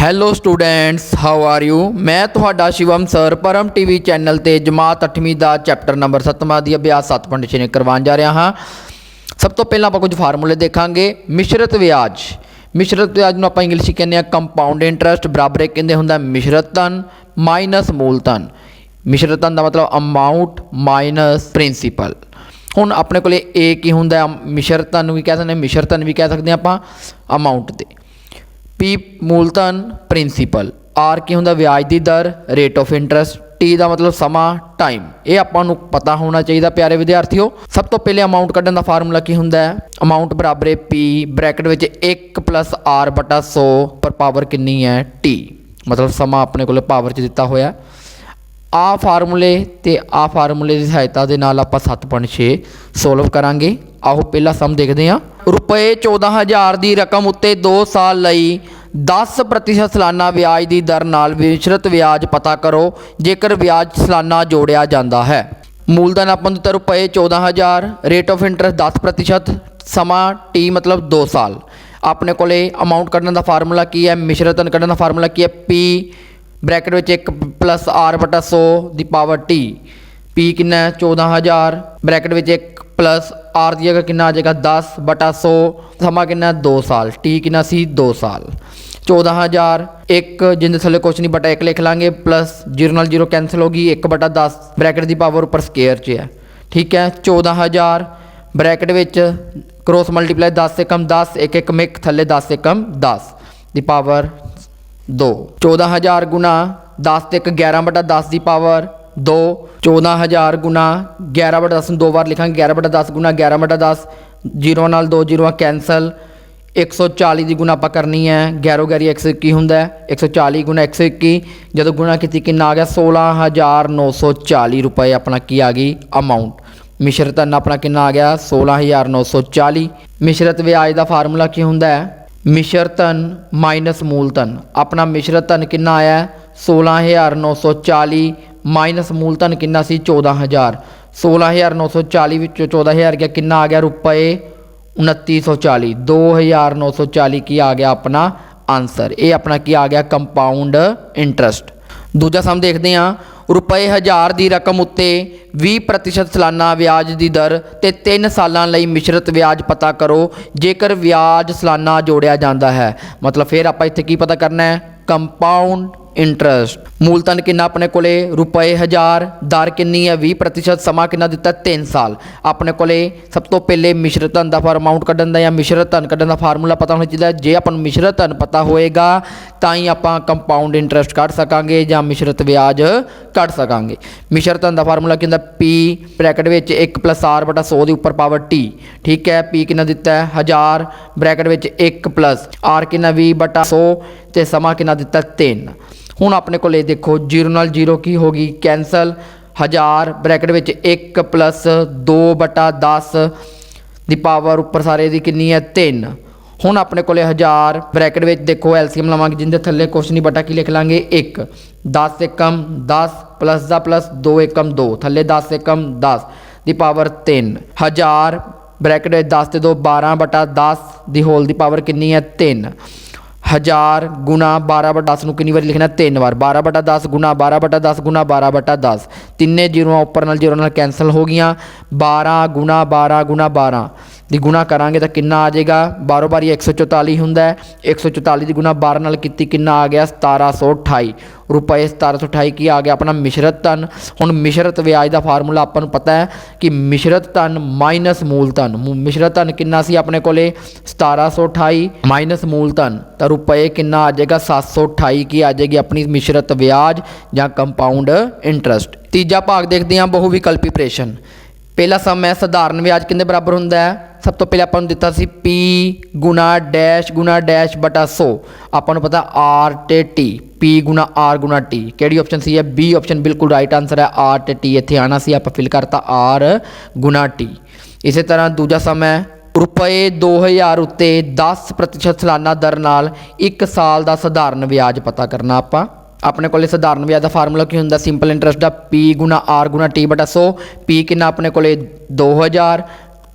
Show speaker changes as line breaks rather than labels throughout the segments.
Hello students how are you ਮੈਂ ਤੁਹਾਡਾ Shivam sir Param TV channel ਤੇ ਜਮਾਤ 8ਵੀਂ ਦਾ ਚੈਪਟਰ ਨੰਬਰ 7ਵਾਂ ਦੀ ਅਭਿਆਸ 7.6 ਕਰਵਾਉਣ ਜਾ ਰਿਹਾ ਹਾਂ। ਸਭ ਤੋਂ ਪਹਿਲਾਂ ਆਪਾਂ ਕੁਝ ਫਾਰਮੂਲੇ ਦੇਖਾਂਗੇ। ਮਿਸ਼ਰਤ ਵਿਆਜ। ਮਿਸ਼ਰਤ ਵਿਆਜ ਨੂੰ ਆਪਾਂ ਇੰਗਲਿਸ਼ 'ਚ ਕਹਿੰਦੇ ਆ ਕੰਪਾਊਂਡ ਇੰਟਰਸਟ ਬਰਾਬਰ ਇੱਕ ਕਹਿੰਦੇ ਹੁੰਦਾ ਮਿਸ਼ਰਤ ਧਨ ਮਾਈਨਸ ਮੂਲ ਧਨ। ਮਿਸ਼ਰਤ ਧਨ ਦਾ ਮਤਲਬ ਅਮਾਉਂਟ ਮਾਈਨਸ ਪ੍ਰਿੰਸੀਪਲ ਹੁਣ ਆਪਣੇ ਕੋਲੇ ਏ ਕੀ ਹੁੰਦਾ? ਮਿਸ਼ਰਤ ਧਨ ਨੂੰ ਵੀ ਕਹਿ ਸਕਦੇ ਹਾਂ, ਮਿਸ਼ਰਤ ਧਨ ਵੀ ਕਹਿ ਸਕਦੇ ਹਾਂ ਆਪਾਂ ਅਮਾਉਂਟ ਤੇ। ਪੀ ਮੂਲਧਨ ਪ੍ਰਿੰਸੀਪਲ। ਆਰ ਕੀ ਹੁੰਦਾ, ਵਿਆਜ ਦੀ ਦਰ ਰੇਟ ਆਫ ਇੰਟਰਸਟ ਟੀ ਦਾ ਮਤਲਬ ਸਮਾਂ ਟਾਈਮ ਇਹ ਆਪਾਂ ਨੂੰ ਪਤਾ ਹੋਣਾ ਚਾਹੀਦਾ, ਪਿਆਰੇ ਵਿਦਿਆਰਥੀਓ। ਸਭ ਤੋਂ ਪਹਿਲੇ ਅਮਾਉਂਟ ਕੱਢਣ ਦਾ ਫਾਰਮੂਲਾ ਕੀ ਹੁੰਦਾ ਹੈ? ਅਮਾਉਂਟ ਬਰਾਬਰ ਹੈ ਪੀ ਬ੍ਰੈਕਟ ਵਿੱਚ 1 ਆਰ ਬਟਾ 100 ਪਰ ਪਾਵਰ ਕਿੰਨੀ ਹੈ? ਟੀ ਮਤਲਬ ਸਮਾਂ ਆਪਣੇ ਕੋਲ ਪਾਵਰ 'ਚ ਦਿੱਤਾ ਹੋਇਆ। ਆ ਫਾਰਮੂਲੇ ਤੇ ਆ ਫਾਰਮੂਲੇ ਦੀ ਸਹਾਇਤਾ ਦੇ ਨਾਲ ਆਪਾਂ 7.6 ਸੋਲਵ ਕਰਾਂਗੇ। ਆਓ ਪਹਿਲਾ ਸਮ ਦੇਖਦੇ ਹਾਂ। ਰੁਪਏ 14000 ਦੀ ਰਕਮ ਉੱਤੇ 2 ਸਾਲ ਲਈ 10% ਸਾਲਾਨਾ ਵਿਆਜ ਦੀ ਦਰ ਨਾਲ ਵਿਸ਼ਰਤ ਵਿਆਜ ਪਤਾ ਕਰੋ, ਜੇਕਰ ਵਿਆਜ ਸਾਲਾਨਾ ਜੋੜਿਆ ਜਾਂਦਾ ਹੈ। ਮੂਲਧਨ ਆਪਾਂ ਨੂੰ ਦਿੱਤਾ ਰੁਪਏ 14000 ਰੇਟ ਆਫ ਇੰਟਰਸਟ 10% ਸਮਾਂ ਟੀ ਮਤਲਬ 2 ਸਾਲ। ਆਪਣੇ ਕੋਲੇ ਅਮਾਉਂਟ ਕੱਢਣ ਦਾ ਫਾਰਮੂਲਾ ਕੀ ਹੈ? ਮਿਸ਼ਰਤਨ ਕੱਢਣ ਦਾ ਫਾਰਮੂਲਾ ਕੀ ਹੈ? ਪੀ ਬ੍ਰੈਕਟ ਵਿੱਚ 1 ਪਲੱਸ ਆਰ ਬਟਾ 100 ਦੀ ਪਾਵਰ ਟੀ ਪੀ ਕਿੰਨਾ ਹੈ? 14000 ਬ੍ਰੈਕਟ ਵਿੱਚ 1 ਪਲੱਸ ਆਰ ਦੀ ਜਗ੍ਹਾ ਕਿੰਨਾ ਆ ਜਾਏਗਾ 10 ਬਟਾ 100 ਸਮਾਂ ਕਿੰਨਾ ਹੈ? 2 ਸਾਲ। ਟੀ ਕਿੰਨਾ ਸੀ? 2 ਸਾਲ। 14000 ਇੱਕ ਜਿੰਦੇ ਥੱਲੇ ਕੁਛ ਨਹੀਂ, ਬਟਾ 1 ਲਿਖ ਲਾਂਗੇ ਪਲੱਸ 0 ਨਾਲ 0 ਕੈਨਸਲ ਹੋ ਗਈ 1 ਬਟਾ 10 ਬ੍ਰੈਕਟ ਦੀ ਪਾਵਰ ਉੱਪਰ ਸਕੁਅਰ 'ਚ ਹੈ। ਠੀਕ ਹੈ? 14000 ਬ੍ਰੈਕਟ ਵਿੱਚ ਕ੍ਰੋਸ ਮਲਟੀਪਲਾਈ 10 ਸੇ ਕਮ 10 1 1 ਮਿਕ ਥੱਲੇ 10 ਸੇ ਕਮ 10 ਦੀ। ਪਾਵਰ 2 14000 ਗੁਣਾ 10 ਤੇ 1 11 ਬਟਾ 10 ਦੀ ਪਾਵਰ 2 14000 ਗੁਣਾ 11 ਬਟਾ 10 ਨੂੰ ਦੋ ਵਾਰ ਲਿਖਾਂਗੇ 11 ਬਟਾ 10 ਗੁਣਾ 11 ਬਟਾ 10 0 ਨਾਲ 2 ਜ਼ੀਰੋਆਂ ਕੈਨਸਲ 140 ਦੀ ਗੁਣਾ ਆਪਾਂ ਕਰਨੀ ਹੈ 11 11 121 ਹੁੰਦਾ ਹੈ 140 ਗੁਣਾ 121 ਜਦੋਂ ਗੁਣਾ ਕੀਤੀ ਕਿੰਨਾ ਆ ਗਿਆ? 16940 ਰੁਪਏ ਆਪਣਾ ਕੀ ਆ ਗਈ? ਅਮਾਉਂਟ ਮਿਸ਼ਰਤ ਧਨ ਆਪਣਾ ਕਿੰਨਾ ਆ ਗਿਆ? 16940 ਮਿਸ਼ਰਤ ਵਿਆਜ ਦਾ ਫਾਰਮੂਲਾ ਕੀ ਹੁੰਦਾ ਹੈ? ਮਿਸ਼ਰਤ ਧਨ ਮਾਈਨਸ ਮੂਲ ਧਨ ਆਪਣਾ ਮਿਸ਼ਰਤ ਧਨ ਕਿੰਨਾ ਆਇਆ? ਹੈ? 16940 ਮਾਈਨਸ ਮੂਲ ਧਨ ਕਿੰਨਾ ਸੀ? 14000 16940 ਵਿੱਚੋਂ 14000 ਗਿਆ। ਕਿੰਨਾ ਆ ਗਿਆ ਰੁਪਏ? 2940 2940 ਕੀ ਆ ਗਿਆ ਆਪਣਾ ਆਨਸਰ ਇਹ ਆਪਣਾ ਕੀ ਆ ਗਿਆ? ਕੰਪਾਊਂਡ ਇੰਟਰਸਟ ਦੂਜਾ ਸਮ ਦੇਖਦੇ ਹਾਂ। ਰੁਪਏ 1000 ਦੀ ਰਕਮ ਉੱਤੇ 20% ਸਾਲਾਨਾ ਵਿਆਜ ਦੀ ਦਰ ਤੇ 3 ਸਾਲਾਂ ਲਈ ਮਿਸ਼ਰਤ ਵਿਆਜ ਪਤਾ ਕਰੋ, ਜੇਕਰ ਵਿਆਜ ਸਾਲਾਨਾ ਜੋੜਿਆ ਜਾਂਦਾ ਹੈ। ਮਤਲਬ ਫਿਰ ਆਪਾਂ ਇੱਥੇ ਕੀ ਪਤਾ ਕਰਨਾ ਹੈ? ਕੰਪਾਊਂਡ ਇੰਟਰਸਟ ਮੂਲਧਨ ਕਿੰਨਾ ਆਪਣੇ ਕੋਲੇ? ਰੁਪਏ 1000 ਦਰ ਕਿੰਨੀ ਹੈ? 20% ਸਮਾਂ ਕਿੰਨਾ ਦਿੱਤਾ? 3 ਸਾਲ। ਆਪਣੇ ਕੋਲੇ ਸਭ ਤੋਂ ਪਹਿਲੇ ਮਿਸ਼ਰਤ ਧਨ ਦਾ ਫਾਰ ਅਮਾਉਂਟ ਕੱਢਣ ਦਾ ਜਾਂ ਮਿਸ਼ਰਤ ਧਨ ਕੱਢਣ ਦਾ ਫਾਰਮੂਲਾ ਪਤਾ ਹੋਣਾ ਚਾਹੀਦਾ ਜੇ ਆਪਾਂ ਨੂੰ ਮਿਸ਼ਰਤ ਧਨ ਪਤਾ ਹੋਏਗਾ, ਤਾਂ ਹੀ ਆਪਾਂ ਕੰਪਾਊਂਡ ਇੰਟਰਸਟ ਕੱਢ ਸਕਾਂਗੇ ਜਾਂ ਮਿਸ਼ਰਤ ਵਿਆਜ ਕੱਢ ਸਕਾਂਗੇ। ਮਿਸ਼ਰਤ ਧਨ ਦਾ ਫਾਰਮੂਲਾ ਕੀ ਹੁੰਦਾ? P ਬ੍ਰੈਕਟ ਵਿੱਚ 1 ਆਰ ਬਟਾ 100 ਦੇ ਉੱਪਰ ਪਾਵਰ T ਠੀਕ ਹੈ? P ਕਿੰਨਾ ਦਿੱਤਾ ਹੈ? 1000 ਬ੍ਰੈਕਟ ਵਿੱਚ 1 ਆਰ ਕਿੰਨਾ? 20 ਬਟਾ 100 ਤੇ ਸਮਾਂ ਕਿੰਨਾ ਦਿੱਤਾ? 3 ਹੁਣ ਆਪਣੇ ਕੋਲ ਇਹ ਦੇਖੋ 0 ਨਾਲ 0 ਕੀ ਹੋ ਗਈ? ਕੈਨਸਲ 1000 ਬ੍ਰੈਕਟ ਵਿੱਚ 1 2 ਬਟਾ 10 ਦੀ ਪਾਵਰ ਉੱਪਰ ਸਾਰੇ ਦੀ ਕਿੰਨੀ ਹੈ? 3 ਹੁਣ ਆਪਣੇ ਕੋਲੇ 1000 ਬ੍ਰੈਕਟ ਵਿੱਚ ਦੇਖੋ, ਐਲਸੀਐਮ ਲਵਾਂਗੇ ਜਿੰਦੇ ਥੱਲੇ ਕੁਛ ਨਹੀਂ, ਬਟਾ ਕੀ ਲਿਖ ਲਾਂਗੇ? 1 10 ਏਕਮ 10 ਪਲੱਸ ਦਾ ਪਲੱਸ 2 ਏਕਮ 2 ਥੱਲੇ 10 ਏਕਮ 10 ਦੀ ਪਾਵਰ 3 1000 ਬ੍ਰੈਕਟ ਵਿੱਚ 10 ਤੇ 2 12 ਬਟਾ 10 ਦੀ ਹੋਲ ਦੀ ਪਾਵਰ ਕਿੰਨੀ ਹੈ? 3 1000 ਗੁਣਾ 12 ਬਟਾ 10 ਨੂੰ ਕਿੰਨੀ ਵਾਰੀ ਲਿਖਣਾ? ਤਿੰਨ ਵਾਰ। 12 ਬਟਾ 10 ਗੁਣਾ 12 ਬਟਾ 10 ਗੁਣਾ 12 ਬਟਾ 10 ਤਿੰਨੇ ਜ਼ੀਰੋਆਂ ਉੱਪਰ ਨਾਲ ਜ਼ੀਰੋ ਨਾਲ ਕੈਨਸਲ ਹੋ ਗਈਆਂ। 12 ਗੁਣਾ 12 ਗੁਣਾ 12 ਦੀ ਗੁਣਾ ਕਰਾਂਗੇ ਤਾਂ ਕਿੰਨਾ ਆ ਜਾਏਗਾ? 12 ਬਾਰੀ 144 ਹੁੰਦਾ ਹੈ। 144 ਦੀ ਗੁਣਾ 12 ਨਾਲ ਕੀਤੀ ਕਿੰਨਾ ਆ ਗਿਆ? 1728 ਰੁਪਏ 1728 ਕੀ ਆ ਗਿਆ ਆਪਣਾ ਮਿਸ਼ਰਤ ਧਨ? ਹੁਣ ਮਿਸ਼ਰਤ ਵਿਆਜ ਦਾ ਫਾਰਮੂਲਾ ਆਪਾਂ ਨੂੰ ਪਤਾ ਹੈ ਕਿ ਮਿਸ਼ਰਤ ਧਨ ਮਾਈਨਸ ਮੂਲ ਧਨ। ਮੁ- ਮਿਸ਼ਰਤ ਧਨ ਕਿੰਨਾ ਸੀ ਆਪਣੇ ਕੋਲੇ? 1728 ਮਾਈਨਸ ਮੂਲ ਧਨ। ਤਾਂ ਰੁਪਏ ਕਿੰਨਾ ਆ ਜਾਏਗਾ? 728 ਕੀ ਆ ਜਾਏਗੀ ਆਪਣੀ ਮਿਸ਼ਰਤ ਵਿਆਜ ਜਾਂ ਕੰਪਾਊਂਡ ਇੰਟਰਸਟ ਤੀਜਾ ਭਾਗ ਦੇਖਦੇ ਹਾਂ ਬਹੁ ਵਿਕਲਪੀ ਪ੍ਰੇਸ਼ਨ। ਪਹਿਲਾ ਸਮ ਹੈ, ਸਧਾਰਨ ਵਿਆਜ ਕਿੰਨੇ ਬਰਾਬਰ ਹੁੰਦਾ ਹੈ? ਸਭ ਤੋਂ ਪਹਿਲਾਂ ਆਪਾਂ ਨੂੰ ਦਿੱਤਾ ਸੀ P ਗੁਣਾ ਡੈਸ਼ ਗੁਣਾ ਡੈਸ਼ ਬਟਾ 100 ਆਪਾਂ ਨੂੰ ਪਤਾ R ਤੇ T, P ਗੁਣਾ R ਗੁਣਾ T ਕਿਹੜੀ ਆਪਸ਼ਨ ਸੀ ਹੈ B ਆਪਸ਼ਨ ਬਿਲਕੁਲ ਰਾਈਟ ਆਨਸਰ ਹੈ, R ਤੇ T ਇੱਥੇ ਆਣਾ ਸੀ, ਆਪਾਂ ਫਿਲ ਕਰਤਾ R ਗੁਣਾ T ਇਸੇ ਤਰ੍ਹਾਂ ਦੂਜਾ ਸਮ ਹੈ, ਰੁਪਏ 2000 ਉੱਤੇ 10% ਸਾਲਾਨਾ ਦਰ ਨਾਲ 1 ਸਾਲ ਦਾ ਸਧਾਰਨ ਵਿਆਜ ਪਤਾ ਕਰਨਾ ਆਪਾਂ। ਆਪਣੇ ਕੋਲੇ ਸਧਾਰਨ ਵਿਆਜ ਦਾ ਫਾਰਮੂਲਾ ਕੀ ਹੁੰਦਾ? ਸਿੰਪਲ ਇੰਟਰਸਟ ਦਾ P ਗੁਣਾ R ਗੁਣਾ T ਬਟਾ 100 P ਕਿੰਨਾ? ਆਪਣੇ ਕੋਲੇ 2000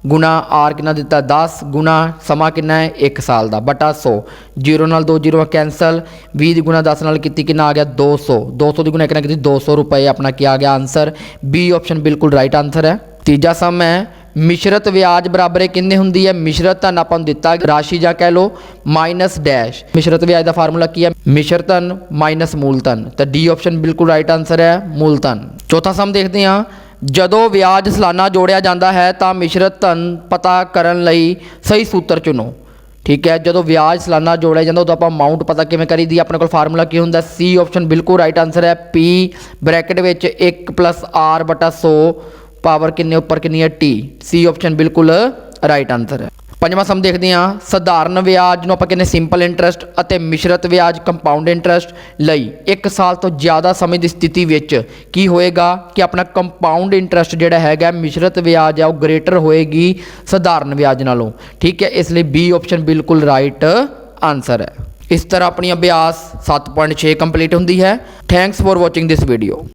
ਗੁਣਾ ਆਰ ਕਿੰਨਾ ਦਿੱਤਾ? 10 ਗੁਣਾ ਸਮਾਂ ਕਿੰਨਾ ਹੈ? 1 ਸਾਲ ਦਾ। ਬਟਾ 100 0 ਨਾਲ 2 ਜ਼ੀਰੋ ਕੈਨਸਲ 20 ਦੀ ਗੁਣਾ 10 ਨਾਲ ਕੀਤੀ ਕਿੰਨਾ ਆ ਗਿਆ? 200 200 ਦੀ ਗੁਣਾ ਕਿੰਨਾ ਨਾਲ ਕੀਤੀ 200 ਰੁਪਏ। ਆਪਣਾ ਕੀ ਆ ਗਿਆ ਆਨਸਰ ਬੀ ਆਪਸ਼ਨ ਬਿਲਕੁਲ ਰਾਈਟ ਆਨਸਰ ਹੈ। ਤੀਜਾ ਸਮ ਹੈ, ਮਿਸ਼ਰਤ ਵਿਆਜ ਬਰਾਬਰ ਹੈ ਕਿੰਨੇ ਹੁੰਦੀ ਹੈ? ਮਿਸ਼ਰਤ ਧਨ ਆਪਾਂ ਨੂੰ ਦਿੱਤਾ ਰਾਸ਼ੀ ਜਾਂ ਕਹਿ ਲਓ ਮਾਈਨਸ ਡੈਸ਼ ਮਿਸ਼ਰਤ ਵਿਆਜ ਦਾ ਫਾਰਮੂਲਾ ਕੀ ਹੈ? ਮਿਸ਼ਰਤਨ ਮਾਈਨਸ ਮੂਲਧਨ। ਤਾਂ ਡੀ ਆਪਸ਼ਨ ਬਿਲਕੁਲ ਰਾਈਟ ਆਨਸਰ ਹੈ, ਮੂਲਧਨ। ਚੌਥਾ ਸਮ ਦੇਖਦੇ ਹਾਂ। ਜਦੋਂ ਵਿਆਜ ਸਾਲਾਨਾ ਜੋੜਿਆ ਜਾਂਦਾ ਹੈ ਤਾਂ ਮਿਸ਼ਰਤ ਧਨ ਪਤਾ ਕਰਨ ਲਈ ਸਹੀ ਸੂਤਰ ਚੁਣੋ। ਠੀਕ ਹੈ, ਜਦੋਂ ਵਿਆਜ ਸਾਲਾਨਾ ਜੋੜਿਆ ਜਾਂਦਾ, ਉਦੋਂ ਆਪਾਂ ਅਮਾਉਂਟ ਪਤਾ ਕਿਵੇਂ ਕਰੀਦੀ ਆਪਣੇ ਕੋਲ ਫਾਰਮੂਲਾ ਕੀ ਹੁੰਦਾ? ਸੀ ਆਪਸ਼ਨ ਬਿਲਕੁਲ ਰਾਈਟ ਆਨਸਰ ਹੈ। ਪੀ ਬ੍ਰੈਕਟ ਵਿੱਚ 1 ਆਰ ਬਟਾ 100 ਪਾਵਰ ਕਿੰਨੇ ਉੱਪਰ ਕਿੰਨੀ ਹੈ? ਟੀ ਸੀ ਆਪਸ਼ਨ ਬਿਲਕੁਲ ਰਾਈਟ ਆਨਸਰ ਹੈ। ਪੰਜਵਾਂ ਸਮ ਦੇਖਦੇ ਹਾਂ। ਸਧਾਰਨ ਵਿਆਜ ਨੂੰ ਆਪਾਂ ਕਹਿੰਦੇ ਸਿੰਪਲ ਇੰਟਰਸਟ ਅਤੇ ਮਿਸ਼ਰਤ ਵਿਆਜ ਕੰਪਾਊਂਡ ਇੰਟਰਸਟ ਲਈ 1 ਸਾਲ ਤੋਂ ਜ਼ਿਆਦਾ ਸਮੇਂ ਦੀ ਸਥਿਤੀ ਵਿੱਚ ਕੀ ਹੋਏਗਾ ਕਿ ਆਪਣਾ ਕੰਪਾਊਂਡ ਇੰਟਰਸਟ ਜਿਹੜਾ ਹੈਗਾ, ਮਿਸ਼ਰਤ ਵਿਆਜ ਆ, ਉਹ ਗ੍ਰੇਟਰ ਹੋਏਗੀ ਸਧਾਰਨ ਵਿਆਜ ਨਾਲੋਂ। ਠੀਕ ਹੈ, ਇਸ ਲਈ ਬੀ ਆਪਸ਼ਨ ਬਿਲਕੁਲ ਰਾਈਟ ਆਨਸਰ ਹੈ। ਇਸ ਤਰ੍ਹਾਂ ਆਪਣੀ ਅਭਿਆਸ 7.6 ਕੰਪਲੀਟ ਹੁੰਦੀ ਹੈ। Thanks for watching this video